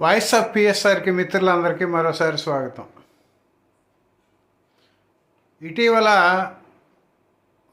Voice of పిఎస్ఆర్కి మిత్రులందరికీ మరోసారి స్వాగతం. ఇటీవల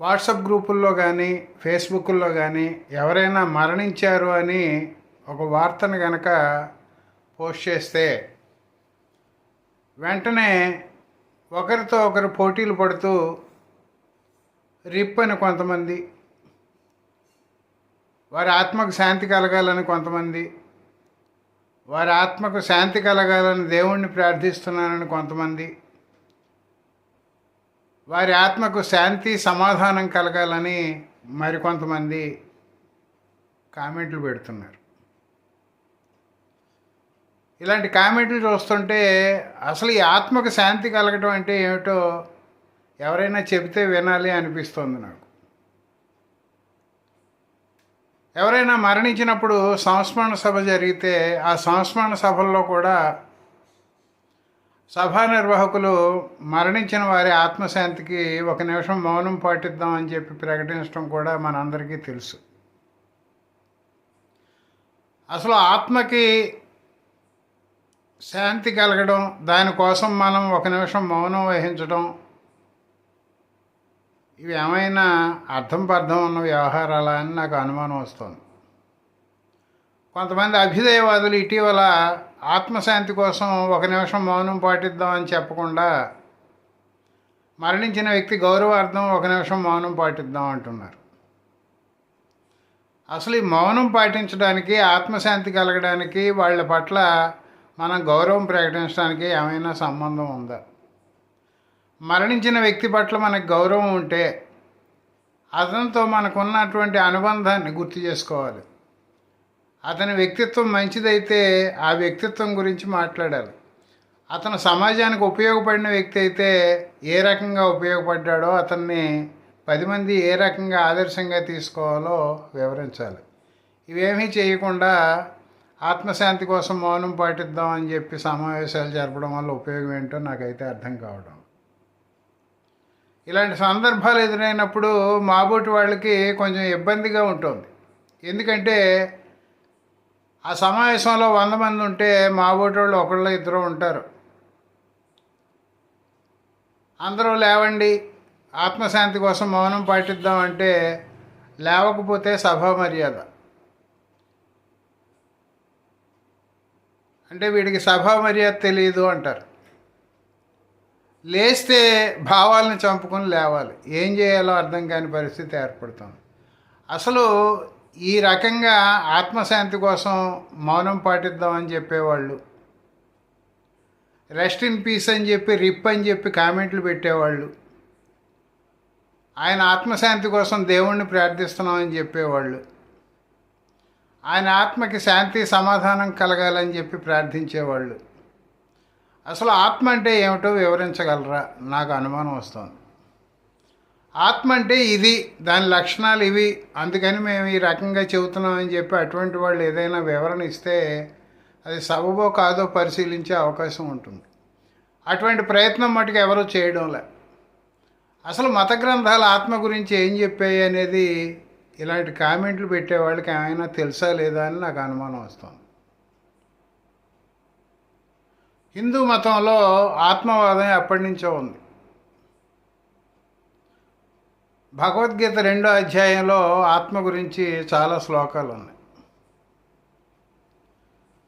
వాట్సాప్ గ్రూపుల్లో కానీ ఫేస్బుక్లో కానీ ఎవరైనా మరణించారు అని ఒక వార్తను కనుక పోస్ట్ చేస్తే వెంటనే ఒకరితో ఒకరు పోటీలు పడుతూ రిప్ అని కొంతమంది వారి ఆత్మకు శాంతి కలగాలని కొంతమంది వారి ఆత్మకు శాంతి కలగాలని దేవుణ్ణి ప్రార్థిస్తున్నానని కొంతమంది. వారి ఆత్మకు శాంతి సమాధానం కలగాలని మరికొంతమంది కామెంట్లు పెడుతున్నారు. ఇలాంటి కామెంట్లు చూస్తుంటే అసలు ఈ ఆత్మకు శాంతి కలగటం అంటే ఏమిటో ఎవరైనా చెబితే వినాలి అనిపిస్తుంది నాకు. ఎవరైనా మరణించినప్పుడు సంస్మరణ సభ జరిగితే ఆ సంస్మరణ సభల్లో కూడా సభా నిర్వాహకులు మరణించిన వారి ఆత్మశాంతికి ఒక నిమిషం మౌనం పాటిద్దాం అని చెప్పి ప్రకటించడం కూడా మనందరికీ తెలుసు. అసలు ఆత్మకి శాంతి కలగడం దానికోసం మనం ఒక నిమిషం మౌనం వహించడం ఇవి ఏమైనా అర్థం పర్థం ఉన్న వ్యవహారాలా అని నాకు అనుమానం వస్తుంది. కొంతమంది అభ్యుదయవాదులు ఇటీవల ఆత్మశాంతి కోసం ఒక నిమిషం మౌనం పాటిద్దాం అని చెప్పకుండా మరణించిన వ్యక్తి గౌరవార్థం ఒక నిమిషం మౌనం పాటిద్దాం అంటున్నారు. అసలు ఈ మౌనం పాటించడానికి ఆత్మశాంతి కలగడానికి వాళ్ళ పట్ల మనం గౌరవం ప్రకటించడానికి ఏమైనా సంబంధం ఉందా? మరణించిన వ్యక్తి పట్ల మనకు గౌరవం ఉంటే అతనితో మనకున్నటువంటి అనుబంధాన్ని గుర్తు చేసుకోవాలి. అతని వ్యక్తిత్వం మంచిదైతే ఆ వ్యక్తిత్వం గురించి మాట్లాడాలి. అతను సమాజానికి ఉపయోగపడిన వ్యక్తి అయితే ఏ రకంగా ఉపయోగపడ్డాడో అతన్ని పది మంది ఏ రకంగా ఆదర్శంగా తీసుకోవాలో వివరించాలి. ఇవేమీ చేయకుండా ఆత్మశాంతి కోసం మౌనం పాటిద్దాం అని చెప్పి సమావేశాలు జరపడం వల్ల ఉపయోగం ఏంటో నాకైతే అర్థం కావడం. ఇలాంటి సందర్భాలు ఎదురైనప్పుడు మాబోటి వాళ్ళకి కొంచెం ఇబ్బందిగా ఉంటుంది. ఎందుకంటే ఆ సమావేశంలో వంద మంది ఉంటే మాబోటి వాళ్ళు ఒకళ్ళు ఇద్దరు ఉంటారు. అందరూ లేవండి ఆత్మశాంతి కోసం మౌనం పాటిద్దామంటే లేవకపోతే సభా మర్యాద. అంటే వీడికి సభా మర్యాద తెలియదు అంటారు. లేస్తే భావాలను చంపుకొని లేవాలి. ఏం చేయాలో అర్థం కాని పరిస్థితి ఏర్పడుతుంది. అసలు ఈ రకంగా ఆత్మశాంతి కోసం మౌనం పాటిద్దామని చెప్పేవాళ్ళు. రెస్ట్ ఇన్ పీస్ అని చెప్పి రిప్ అని చెప్పి కామెంట్లు పెట్టేవాళ్ళు. ఆయన ఆత్మశాంతి కోసం దేవుణ్ణి ప్రార్థిస్తున్నామని చెప్పేవాళ్ళు. ఆయన ఆత్మకి శాంతి సమాధానం కలగాలని చెప్పి ప్రార్థించేవాళ్ళు. అసలు ఆత్మ అంటే ఏమిటో వివరించగలరా? నాకు అనుమానం వస్తుంది. ఆత్మ అంటే ఇది దాని లక్షణాలు ఇవి. అందుకని మేము ఈ రకంగా చెబుతున్నామని చెప్పి అటువంటి వాళ్ళు ఏదైనా వివరణ ఇస్తే అది సబబో కాదో పరిశీలించే అవకాశం ఉంటుంది. అటువంటి ప్రయత్నం మటుకు ఎవరూ చేయడంలే అసలు మత గ్రంథాలు ఆత్మ గురించి ఏం చెప్పాయి అనేది ఇలాంటి కామెంట్లు పెట్టే వాళ్ళకి ఏమైనా తెలుసా లేదా అని నాకు అనుమానం వస్తుంది. హిందూ మతంలో ఆత్మవాదం ఎప్పటి నుంచో ఉంది. భగవద్గీత రెండో అధ్యాయంలో ఆత్మ గురించి చాలా శ్లోకాలు ఉన్నాయి.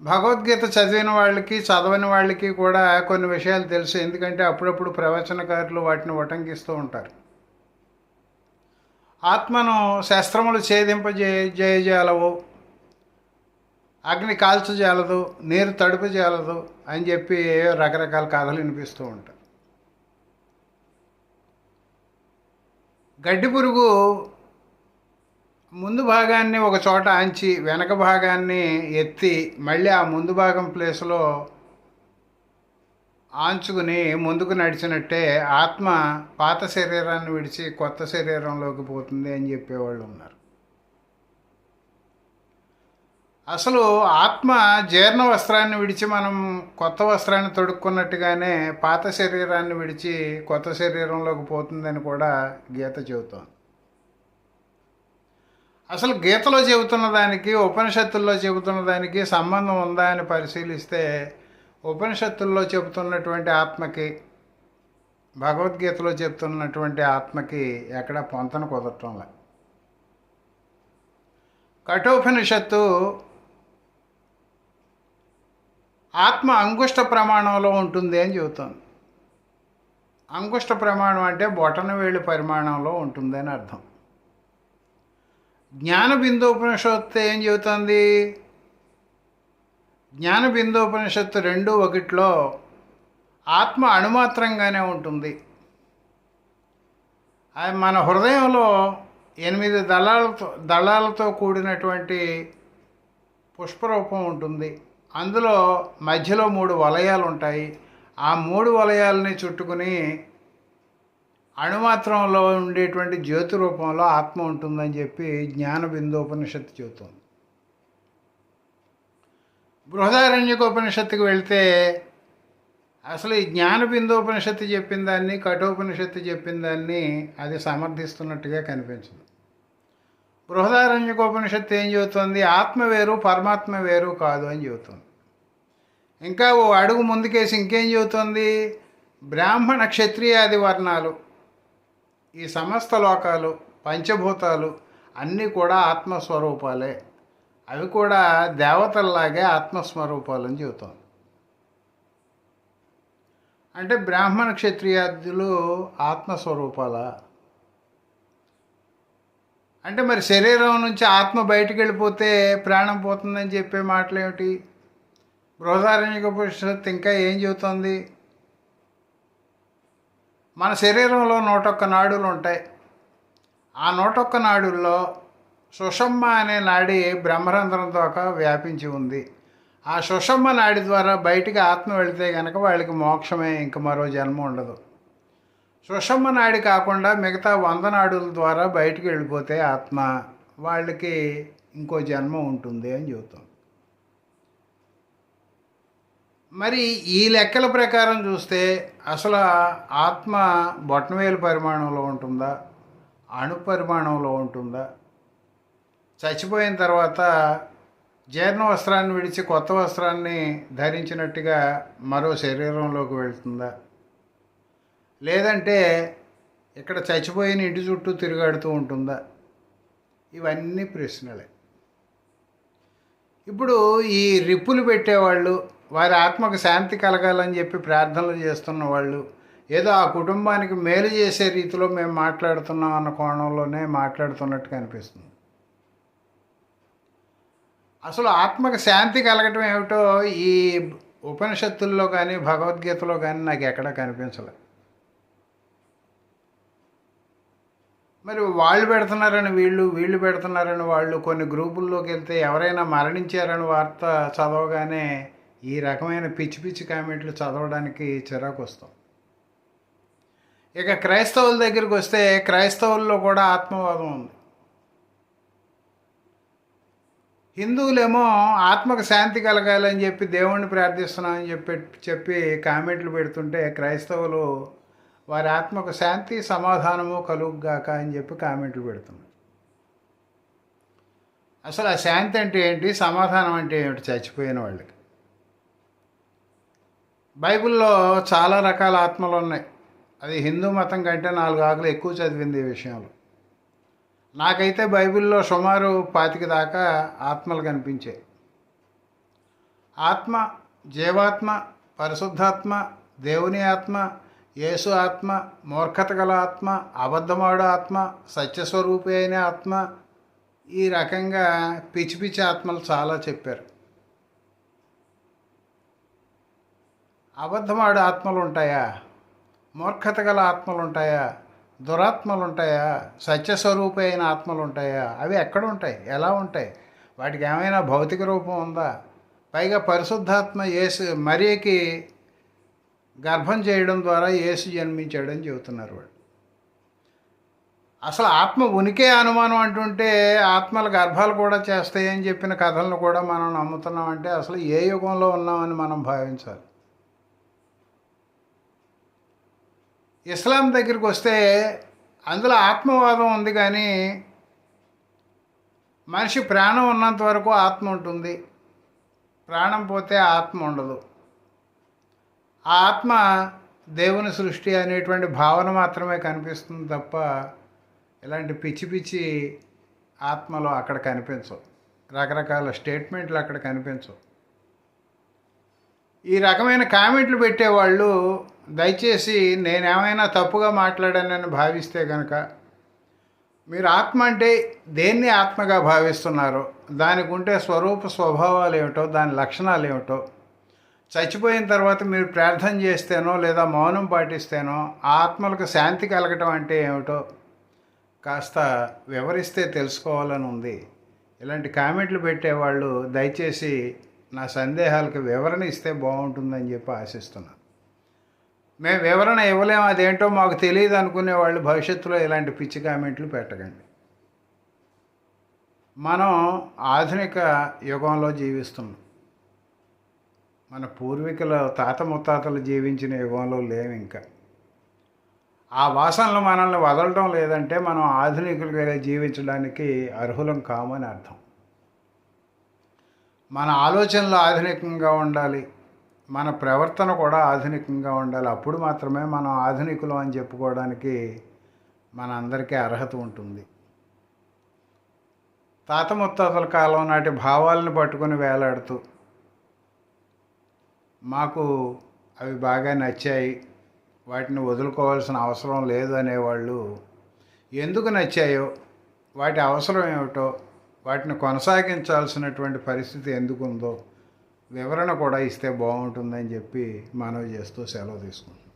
భగవద్గీత చదివిన వాళ్ళకి చదవని వాళ్ళకి కూడా కొన్ని విషయాలు తెలుసు. ఎందుకంటే అప్పుడప్పుడు ప్రవచనకారులు వాటిని ఉటంకిస్తూ ఉంటారు. ఆత్మను శస్త్రములు ఛేదింపజే జయజాలవు అగ్ని కాల్చజేయలదు నీరు తడుపు చేయలదు అని చెప్పి ఏవో రకరకాల కథలు వినిపిస్తూ ఉంటాయి. గడ్డి పురుగు ముందు భాగాన్ని ఒక చోట ఆంచి వెనక భాగాన్ని ఎత్తి మళ్ళీ ఆ ముందు భాగం ప్లేస్లో ఆంచుకుని ముందుకు నడిచినట్టే ఆత్మ పాత శరీరాన్ని విడిచి కొత్త శరీరంలోకి పోతుంది అని చెప్పేవాళ్ళు ఉన్నారు. అసలు ఆత్మ జీర్ణ వస్త్రాన్ని విడిచి మనం కొత్త వస్త్రాన్ని తొడుక్కున్నట్టుగానే పాత శరీరాన్ని విడిచి కొత్త శరీరంలోకి పోతుందని కూడా గీత చెబుతోంది. అసలు గీతలో చెబుతున్న దానికి ఉపనిషత్తుల్లో చెబుతున్న దానికి సంబంధం ఉందా అని పరిశీలిస్తే ఉపనిషత్తుల్లో చెబుతున్నటువంటి ఆత్మకి భగవద్గీతలో చెప్తున్నటువంటి ఆత్మకి ఎక్కడ పొంతన కుదరటంలే. కఠోపనిషత్తు ఆత్మ అంగుష్ట ప్రమాణంలో ఉంటుంది అని చెబుతుంది. అంగుష్ట ప్రమాణం అంటే బొటన వేలు పరిమాణంలో ఉంటుంది అని అర్థం. జ్ఞాన బిందోపనిషత్తు ఏం చెబుతుంది? జ్ఞాన బిందోపనిషత్తు రెండు ఒకటిలో ఆత్మ అణుమాత్రంగానే ఉంటుంది. అది మన హృదయంలో ఎనిమిది దళాలతో దళాలతో కూడినటువంటి పుష్పరూపం ఉంటుంది. అందులో మధ్యలో మూడు వలయాలు ఉంటాయి ఆ మూడు వలయాలని చుట్టుకుని అణుమాత్రంలో ఉండేటువంటి జ్యోతి రూపంలో ఆత్మ ఉంటుందని చెప్పి జ్ఞాన బిందోపనిషత్తు చెబుతుంది. బృహదారణ్యకోపనిషత్తుకి వెళ్తే అసలు ఈ జ్ఞాన బిందోపనిషత్తు చెప్పిన దాన్ని కఠోపనిషత్తు చెప్పిన దాన్ని అది సమర్థిస్తున్నట్టుగా కనిపించింది. బృహదారంజకోపనిషత్తు ఏం చెబుతుంది? ఆత్మ వేరు పరమాత్మ వేరు కాదు అని చెబుతుంది. ఇంకా ఓ అడుగు ముందుకేసి ఇంకేం చెబుతుంది? బ్రాహ్మణ క్షత్రియాది వర్ణాలు ఈ సమస్త లోకాలు పంచభూతాలు అన్నీ కూడా ఆత్మస్వరూపాలే. అవి కూడా దేవతల్లాగే ఆత్మస్వరూపాలని చెబుతుంది. అంటే బ్రాహ్మణ క్షత్రియాదులు ఆత్మస్వరూపాల? అంటే మరి శరీరం నుంచి ఆత్మ బయటికి వెళ్ళిపోతే ప్రాణం పోతుందని చెప్పే మాటలు ఏమిటి బృహదారణ్యక ఉపనిషత్తు ఇంకా ఏం చెబుతుంది? మన శరీరంలో నూటొక్క నాడులు ఉంటాయి. ఆ నూటొక్క నాడుల్లో సుషమ్మ అనే నాడి బ్రహ్మరంధ్రం దాకా వ్యాపించి ఉంది. ఆ సుషమ్మ నాడి ద్వారా బయటికి ఆత్మ వెళితే కనుక వాళ్ళకి మోక్షమే ఇంక మరో జన్మ ఉండదు. సుషమ్మ నాయుడు కాకుండా మిగతా వంద నాడుల ద్వారా బయటికి వెళ్ళిపోతే ఆత్మ వాళ్ళకి ఇంకో జన్మ ఉంటుంది అని చెబుతాం. మరి ఈ లెక్కల ప్రకారం చూస్తే అసలు ఆత్మ బొట్టవేలు పరిమాణంలో ఉంటుందా? అణు పరిమాణంలో ఉంటుందా? చచ్చిపోయిన తర్వాత జీర్ణ వస్త్రాన్ని విడిచి కొత్త వస్త్రాన్ని ధరించినట్టుగా మరో శరీరంలోకి వెళ్తుందా? లేదంటే ఇక్కడ చచ్చిపోయిన ఇంటి చుట్టూ తిరుగాడుతూ ఉంటుందా? ఇవన్నీ ప్రశ్నలే. ఇప్పుడు ఈ రిప్పులు పెట్టేవాళ్ళు వారి ఆత్మకు శాంతి కలగాలని చెప్పి ప్రార్థనలు చేస్తున్న వాళ్ళు ఏదో ఆ కుటుంబానికి మేలు చేసే రీతిలో మేము మాట్లాడుతున్నాం అన్న కోణంలోనే మాట్లాడుతున్నట్టు కనిపిస్తుంది. అసలు ఆత్మకు శాంతి కలగటం ఏమిటో ఈ ఉపనిషత్తుల్లో కానీ భగవద్గీతలో కానీ నాకు ఎక్కడా కనిపించలేదు మరి వాళ్ళు పెడుతున్నారని వీళ్ళు వీళ్ళు పెడుతున్నారని వాళ్ళు కొన్ని గ్రూపుల్లోకి వెళ్తే ఎవరైనా మరణించారని వార్త చదవగానే ఈ రకమైన పిచ్చి పిచ్చి కామెంట్లు చదవడానికి చిరాకు వస్తాం ఇక క్రైస్తవుల దగ్గరికి వస్తే క్రైస్తవుల్లో కూడా ఆత్మవాదం ఉంది. హిందువులేమో ఆత్మకు శాంతి కలగాలని చెప్పి దేవుణ్ణి ప్రార్థిస్తున్నామని చెప్పి చెప్పి కామెంట్లు పెడుతుంటే క్రైస్తవులు వారి ఆత్మకు శాంతి సమాధానము కలుగుగాక అని చెప్పి కామెంట్లు పెడుతున్నాం అసలు ఆ శాంతి అంటే ఏంటి? సమాధానం అంటే ఏమిటి? చచ్చిపోయిన వాళ్ళకి. బైబిల్లో చాలా రకాల ఆత్మలు ఉన్నాయి. అది హిందూ మతం కంటే నాలుగు ఆకులు ఎక్కువ చదివింది ఈ విషయంలో. నాకైతే బైబిల్లో సుమారు పాతిక దాకా ఆత్మలు కనిపించాయి. ఆత్మ జీవాత్మ పరిశుద్ధాత్మ దేవుని ఆత్మ యేసు ఆత్మ మూర్ఖత గల ఆత్మ అబద్ధమాడు ఆత్మ సత్యస్వరూపి అయిన ఆత్మ ఈ రకంగా పిచ్చి పిచ్చి ఆత్మలు చాలా చెప్పారు. అబద్ధమాడు ఆత్మలు ఉంటాయా? మూర్ఖత గల ఆత్మలు ఉంటాయా? దురాత్మలు ఉంటాయా? సత్యస్వరూపి అయిన ఆత్మలు ఉంటాయా? అవి ఎక్కడ ఉంటాయి? ఎలా ఉంటాయి? వాటికి ఏమైనా భౌతిక రూపం ఉందా? పైగా పరిశుద్ధాత్మ యేసు మరియకి గర్భం చేయడం ద్వారా యేసు జన్మించాడని చెబుతున్నారు వాళ్ళు. అసలు ఆత్మ ఉనికే అనుమానం అంటుంటే ఆత్మల గర్భాలు కూడా చేస్తాయని చెప్పిన కథలను కూడా మనం నమ్ముతున్నామంటే అసలు ఏ యుగంలో ఉన్నామని మనం భావించాలి. ఇస్లాం దగ్గరికి వస్తే అందులో ఆత్మవాదం ఉంది కానీ మనిషి ప్రాణం ఉన్నంత వరకు ఆత్మ ఉంటుంది. ప్రాణం పోతే ఆత్మ ఉండదు. ఆ ఆత్మ దేవుని సృష్టి అనేటువంటి భావన మాత్రమే కనిపిస్తుంది తప్ప ఇలాంటి పిచ్చి పిచ్చి ఆత్మలో అక్కడ కనిపించవు. రకరకాల స్టేట్మెంట్లు అక్కడ కనిపించవు. ఈ రకమైన కామెంట్లు పెట్టేవాళ్ళు దయచేసి నేనేమైనా తప్పుగా మాట్లాడానని భావిస్తే కనుక మీరు ఆత్మ అంటే దేన్ని ఆత్మగా భావిస్తున్నారో దానికి ఉంటే స్వరూప స్వభావాలు ఏమిటో దాని లక్షణాలు ఏమిటో చచ్చిపోయిన తర్వాత మీరు ప్రార్థన చేస్తేనో లేదా మౌనం పాటిస్తేనో ఆత్మలకు శాంతి కలగటం అంటే ఏమిటో కాస్త వివరిస్తే తెలుసుకోవాలని ఉంది. ఇలాంటి కామెంట్లు పెట్టేవాళ్ళు దయచేసి నా సందేహాలకు వివరణ ఇస్తే బాగుంటుందని చెప్పి ఆశిస్తున్నాను. మేము వివరణ ఇవ్వలేము. అదేంటో మాకు తెలియదు అనుకునే వాళ్ళు భవిష్యత్తులో ఇలాంటి పిచ్చి కామెంట్లు పెట్టకండి. మనం ఆధునిక యుగంలో జీవిస్తున్నాం. మన పూర్వీకుల తాత ముత్తాతలు జీవించిన యుగంలో లేవు ఇంకా. ఆ వాసనలు మనల్ని వదలటం లేదంటే మనం ఆధునికులుగా జీవించడానికి అర్హులం కామని అర్థం. మన ఆలోచనలు ఆధునికంగా ఉండాలి. మన ప్రవర్తన కూడా ఆధునికంగా ఉండాలి. అప్పుడు మాత్రమే మనం ఆధునికులు అని చెప్పుకోవడానికి మనందరికీ అర్హత ఉంటుంది. తాత ముత్తాతల కాలం నాటి భావాలను పట్టుకొని వేలాడుతూ మాకు అవి బాగా నచ్చాయి. వాటిని వదులుకోవాల్సిన అవసరం లేదు అనేవాళ్ళు ఎందుకు నచ్చాయో వాటి అవసరం ఏమిటో వాటిని కొనసాగించాల్సినటువంటి పరిస్థితి ఎందుకు ఉందో వివరణ కూడా ఇస్తే బాగుంటుందని చెప్పి మనవి చేస్తూ సెలవు తీసుకుంటున్నాను